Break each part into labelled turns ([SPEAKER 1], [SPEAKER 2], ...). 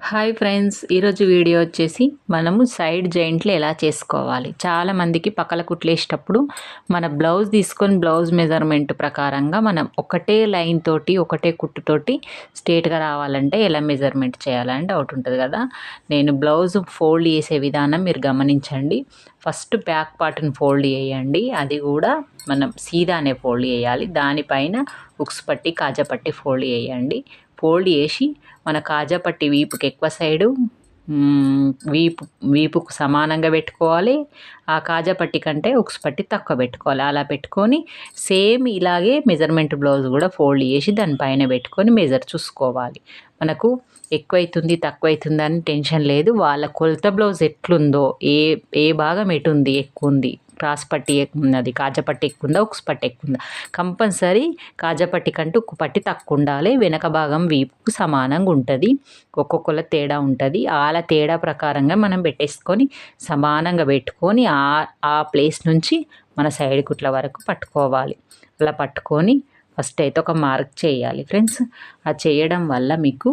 [SPEAKER 1] Hi friends ఈరోజు video వచ్చేసి మనము సైడ్ జాయింట్లు ఎలా చేసుకోవాలి? చాలామందికి పక్కల కుట్లేసేటప్పుడు మన బ్లౌజ్ తీసుకొని బ్లౌజ్ మెజర్మెంట్ ప్రకారంగా మనం ఒకటే లైన్ తోటి ఒకటే కుట్టుతోటి స్ట్రేట్గా రావాలంటే ఎలా మెజర్మెంట్ చేయాలని డౌట్ ఉంటుంది కదా? నేను బ్లౌజ్ ఫోల్డ్ చేసే విధానం మీరు గమనించండి. ఫస్ట్ బ్యాక్ పార్ట్ని ఫోల్డ్ చేయండి. అది కూడా మనం సీదానే ఫోల్డ్ చేయాలి. దానిపైన ఉక్స్ పట్టి కాజా పట్టి ఫోల్డ్ చేయండి. ఫోల్డ్ చేసి మన కాజాపట్టి వీపుకి ఎక్కువ సైడు వీపు వీపుకు సమానంగా పెట్టుకోవాలి. ఆ కాజాపట్టి కంటే ఉక్స్ పట్టి తక్కువ పెట్టుకోవాలి. అలా పెట్టుకొని సేమ్ ఇలాగే మెజర్మెంట్ బ్లౌజ్ కూడా ఫోల్డ్ చేసి దానిపైన పెట్టుకొని మెజర్ చూసుకోవాలి. మనకు ఎక్కువైతుంది తక్కువ అవుతుంది అని టెన్షన్ లేదు. వాళ్ళ కొలత బ్లౌజ్ ఎట్లుందో ఏ ఏ భాగం ఎటుంది ఎక్కువ ఉంది క్రాస్ పట్టి ఉన్నది కాజపట్టి ఎక్కువ ఉందా ఉక్స్ పట్టి ఎక్కువ ఉందా కంపల్సరీ కాజపట్టి కంటే ఉక్కు పట్టి తక్కువ ఉండాలి వెనక భాగం వీపుకు సమానంగా ఉంటుంది. ఒక్కొక్కల తేడా ఉంటుంది. అలా తేడా ప్రకారంగా మనం పెట్టేసుకొని సమానంగా పెట్టుకొని ఆ ఆ ప్లేస్ నుంచి మన సైడ్ కుట్ల వరకు పట్టుకోవాలి. అలా పట్టుకొని ఫస్ట్ అయితే ఒక మార్క్ చేయాలి ఫ్రెండ్స్. అది చేయడం వల్ల మీకు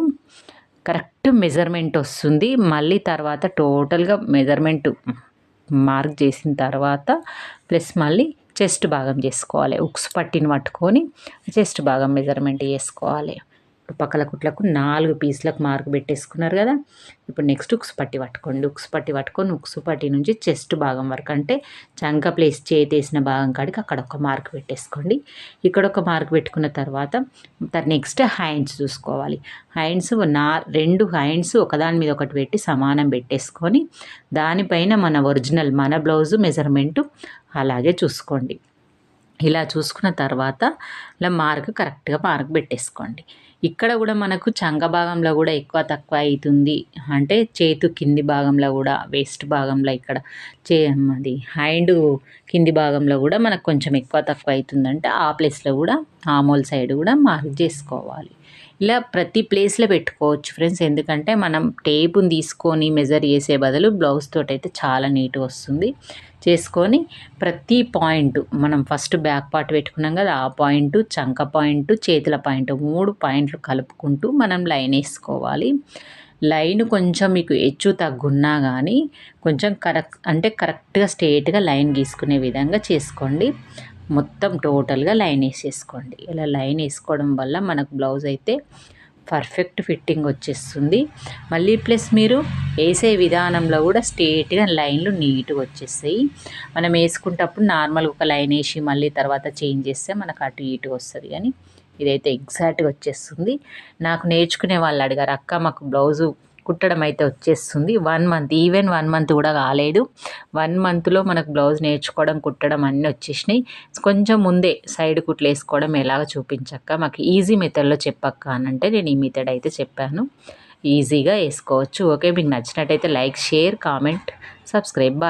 [SPEAKER 1] కరెక్ట్ మెజర్మెంట్ వస్తుంది. మళ్ళీ తర్వాత టోటల్గా మెజర్మెంట్ మార్క్ చేసిన తర్వాత ప్లస్ మళ్ళీ చెస్ట్ భాగం చేసుకోవాలి. ఉక్స్ పట్టిని పట్టుకొని చెస్ట్ భాగం మెజర్మెంట్ చేసుకోవాలి. పక్కల కుట్లకు నాలుగు పీసులకు మార్క్ పెట్టేసుకున్నారు కదా. ఇప్పుడు నెక్స్ట్ ఉక్స్ పట్టి పట్టుకోండి. ఉక్స్ పట్టి పట్టుకొని ఉక్స్ పట్టి నుంచి చెస్ట్ భాగం వరకు అంటే చంక ప్లేస్ చేతేసిన భాగం కాడికి అక్కడ ఒక మార్క్ పెట్టేసుకోండి. ఇక్కడ ఒక మార్క్ పెట్టుకున్న తర్వాత నెక్స్ట్ హ్యాండ్స్ చూసుకోవాలి. హ్యాండ్స్ నా రెండు హ్యాండ్స్ ఒకదాని మీద ఒకటి పెట్టి సమానం పెట్టేసుకొని దానిపైన మన ఒరిజినల్ మన బ్లౌజు మెజర్మెంటు అలాగే చూసుకోండి. ఇలా చూసుకున్న తర్వాత ఇలా మార్క్ కరెక్ట్గా మార్క్ పెట్టేసుకోండి. ఇక్కడ కూడా మనకు చంగ భాగంలో కూడా ఎక్కువ తక్కువ అవుతుంది. అంటే చేతు కింది భాగంలో కూడా వేస్ట్ భాగంలో ఇక్కడ. చే అది హ్యాండ్ కింది భాగంలో కూడా మనకు కొంచెం ఎక్కువ తక్కువ అవుతుందంటే ఆ ప్లేస్లో కూడా ఆమోల్ సైడ్ కూడా మార్క్ చేసుకోవాలి. ఇలా ప్రతి ప్లేస్లో పెట్టుకోవచ్చు ఫ్రెండ్స్ ఎందుకంటే మనం టేపుని తీసుకొని మెజర్ చేసే బదులు బ్లౌజ్ తోటి అయితే చాలా నీట్గా వస్తుంది. చేసుకొని ప్రతి పాయింట్ మనం ఫస్ట్ బ్యాక్ పార్ట్ పెట్టుకున్నాం కదా ఆ పాయింట్ చంక పాయింట్ చేతుల పాయింట్ మూడు పాయింట్లు కలుపుకుంటూ మనం లైన్ వేసుకోవాలి. లైన్ కొంచెం మీకు హెచ్చు తగ్గున్నా కానీ కొంచెం కరెక్ట్ అంటే కరెక్ట్గా స్ట్రేట్గా లైన్ గీసుకునే విధంగా చేసుకోండి. మొత్తం టోటల్గా లైన్ వేసేసుకోండి. ఇలా లైన్ వేసుకోవడం వల్ల మనకు బ్లౌజ్ అయితే పర్ఫెక్ట్ ఫిట్టింగ్ వచ్చేస్తుంది. మళ్ళీ ప్లస్ మీరు వేసే విధానంలో కూడా స్ట్రేట్గా లైన్లు నీట్గా వచ్చేస్తాయి. మనం వేసుకుంటప్పుడు నార్మల్గా ఒక లైన్ వేసి మళ్ళీ తర్వాత చేంజ్ చేస్తే మనకు అటు ఇటు వస్తుంది. కానీ ఇదైతే ఎగ్జాక్ట్గా వచ్చేస్తుంది. నాకు నేర్చుకునే వాళ్ళు అడిగారు అక్క మాకు బ్లౌజు కుట్టడం అయితే వచ్చేస్తుంది. One month even one month కూడా కాలేదు. వన్ మంత్లో మనకు బ్లౌజ్ నేర్చుకోవడం కుట్టడం అన్నీ వచ్చేసినాయి. కొంచెం ముందే సైడ్ కుట్లు వేసుకోవడం ఎలాగ చూపించక్క? మాకు ఈజీ మెథడ్లో చెప్పక్క అని అంటే నేను ఈ మెథడ్ అయితే చెప్పాను. ఈజీగా వేసుకోవచ్చు. ఓకే మీకు నచ్చినట్టయితే లైక్ షేర్ కామెంట్ సబ్స్క్రైబ్.